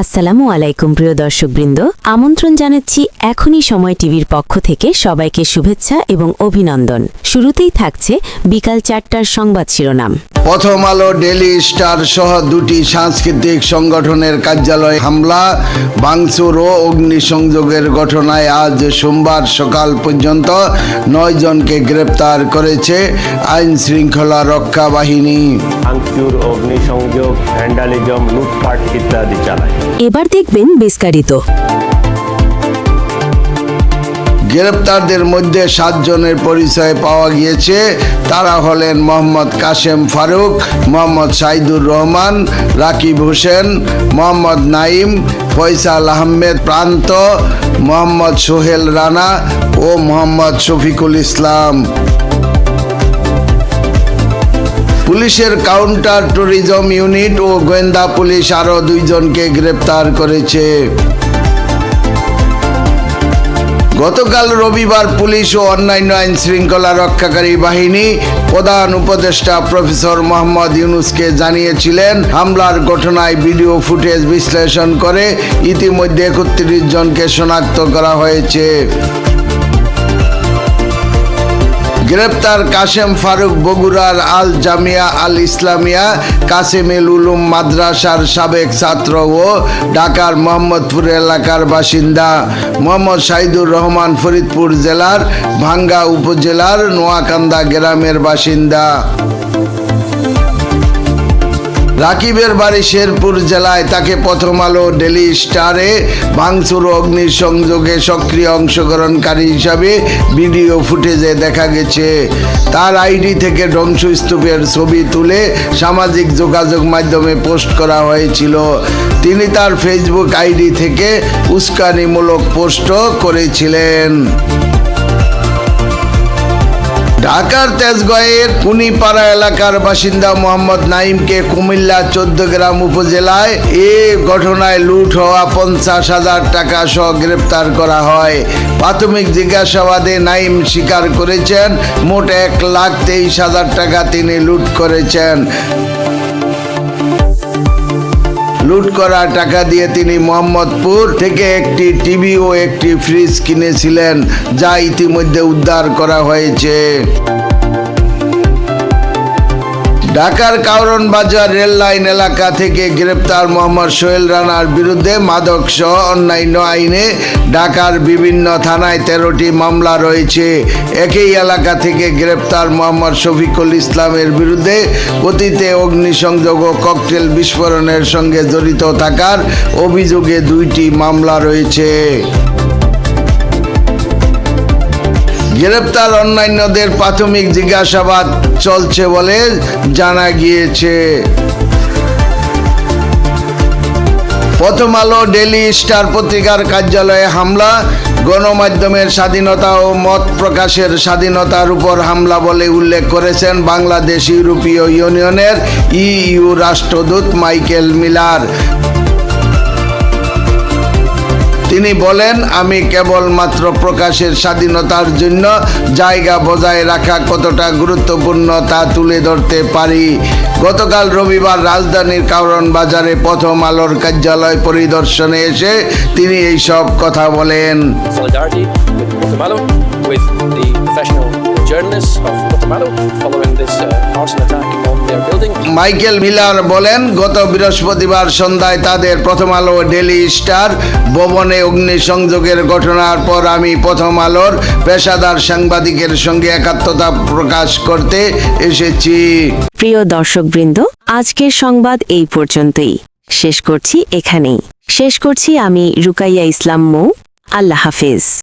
আসসালামু আলাইকুম প্রিয় দর্শকবৃন্দ। আমন্ত্রণ জানাচ্ছি এখনই সময় টিভির পক্ষ থেকে সবাইকে শুভেচ্ছা এবং অভিনন্দন। শুরুতেই থাকছে বিকাল চারটার সংবাদ শিরোনাম। প্রথম আলো ডেলি স্টার সহ দুটি সাংস্কৃতিক সংগঠনের কার্যালয়ে হামলা ভাঙচুর ও অগ্নিসংযোগের ঘটনায় আজ সোমবার সকাল পর্যন্ত নয় জনকে গ্রেপ্তার করেছে আইন শৃঙ্খলা রক্ষা বাহিনী। ভাঙচুর অগ্নিসংযোগ ভ্যান্ডালিজম লুটপাট ইত্যাদি চালায়। এবার দেখবেন বিস্তারিত। গ্রেপ্তারদের মধ্যে সাতজনের পরিচয় পাওয়া গিয়েছে। তারা হলেন মোহাম্মদ কাশেম ফারুক, মোহাম্মদ সাইদুর রহমান, রাকিব হোসেন, মোহাম্মদ নাইম ফয়সাল আহমেদ প্রান্ত, মোহাম্মদ সোহেল রানা ও মোহাম্মদ শফিকুল ইসলাম। পুলিশের কাউন্টার ট্যুরিজম ইউনিট ও গোয়েন্দা পুলিশ আরও দুইজনকে গ্রেপ্তার করেছে। গতকাল রবিবার পুলিশ ও অন্যান্য আইন শৃঙ্খলা রক্ষাকারী বাহিনী প্রধান উপদেষ্টা প্রফেসর মোহাম্মদ ইউনুসকে জানিয়েছিলেন, হামলার ঘটনায় ভিডিও ফুটেজ বিশ্লেষণ করে ইতিমধ্যে একত্রিশ জনকে শনাক্ত করা হয়েছে। গ্রেপ্তার কাশেম ফারুক বগুড়ার আল জামিয়া আল ইসলামিয়া, কাসেমেল উলুম মাদ্রাসার সাবেক ছাত্র ও ঢাকার মোহাম্মদপুর এলাকার বাসিন্দা মোহাম্মদ সাইদুর রহমান ফরিদপুর জেলার ভাঙ্গা উপজেলার নোয়াকান্দা গ্রামের বাসিন্দা। রাকিবের বাড়ি শেরপুর জেলায় তাকে প্রথম আলো ডেলি স্টারে ভাঙচুর অগ্নিসংযোগে সক্রিয় অংশগ্রহণকারী হিসাবে ভিডিও ফুটেজে দেখা গেছে। তার আইডি থেকে ধ্বংসস্তূপের ছবি তুলে সামাজিক যোগাযোগ মাধ্যমে পোস্ট করা হয়েছিল। তিনি তার ফেসবুক আইডি থেকে উস্কানিমূলক পোস্টও করেছিলেন। ঢাকার তেজগাঁয়ের কুনিপাড়া এলাকার বাসিন্দা মোহাম্মদ নাইমকে কুমিল্লা চোদ্দ গ্রাম উপজেলায় এ ঘটনায় লুট হওয়া পঞ্চাশ হাজার টাকা সহ গ্রেপ্তার করা হয়। প্রাথমিক জিজ্ঞাসাবাদে নাইম স্বীকার করেছেন, মোট এক লাখ তেইশ হাজার টাকা তিনি লুট করেছেন। লুট করা টাকা দিয়ে তিনি মোহাম্মদপুর থেকে একটি টিভি ও একটি ফ্রিজ কিনেছিলেন, যা ইতিমধ্যে উদ্ধার করা হয়েছে। ঢাকার কাউরন বাজার রেল লাইন এলাকা থেকে গ্রেপ্তার মোহাম্মদ সোহেল রানার বিরুদ্ধে মাদক সহ অন্যান্য আইনে ঢাকার বিভিন্ন থানায় তেরোটি মামলা রয়েছে। একই এলাকা থেকে গ্রেপ্তার মোহাম্মদ শফিকুল ইসলামের বিরুদ্ধে অতীতে অগ্নিসংযোগ ও ককটেল বিস্ফোরণের সঙ্গে জড়িত থাকার অভিযোগে দুইটি মামলা রয়েছে। গ্রেপ্তার অন্যান্যদের প্রাথমিক জিজ্ঞাসাবাদ চলছে বলে জানা গিয়েছে। প্রথম আলো ডেলি স্টার পত্রিকার কার্যালয়ে হামলা, গণমাধ্যমের স্বাধীনতা ও মত প্রকাশের স্বাধীনতার উপর হামলা বলে উল্লেখ করেছেন বাংলাদেশ ইউরোপীয় ইউনিয়নের ইইউ রাষ্ট্রদূত মাইকেল মিলার। তিনি বলেন, আমি কেবলমাত্র প্রকাশের স্বাধীনতার জন্য জায়গা বজায় রাখা কতটা গুরুত্বপূর্ণ তা তুলে ধরতে পারি। গতকাল রবিবার রাজধানীর কারণ বাজারে প্রথম আলোর কার্যালয় পরিদর্শনে এসে তিনি এই সব কথা বলেন। Following this uh, arson attack on their building. Michael Miller বলেন গত বৃহস্পতিবার সন্ধ্যায় তাদের প্রথম আলো ডেলি স্টার ভবনে অগ্নিসংযোগের ঘটনার পর আমি প্রথম আলোর পেশাদার সাংবাদিকের সঙ্গে একাত্মতা প্রকাশ করতে এসেছি। প্রিয় দর্শকবৃন্দ আজকের সংবাদ এই পর্যন্তই। শেষ করছি এখানেই। শেষ করছি আমি রুকাইয়া ইসলাম মৌ। আল্লাহ হাফেজ।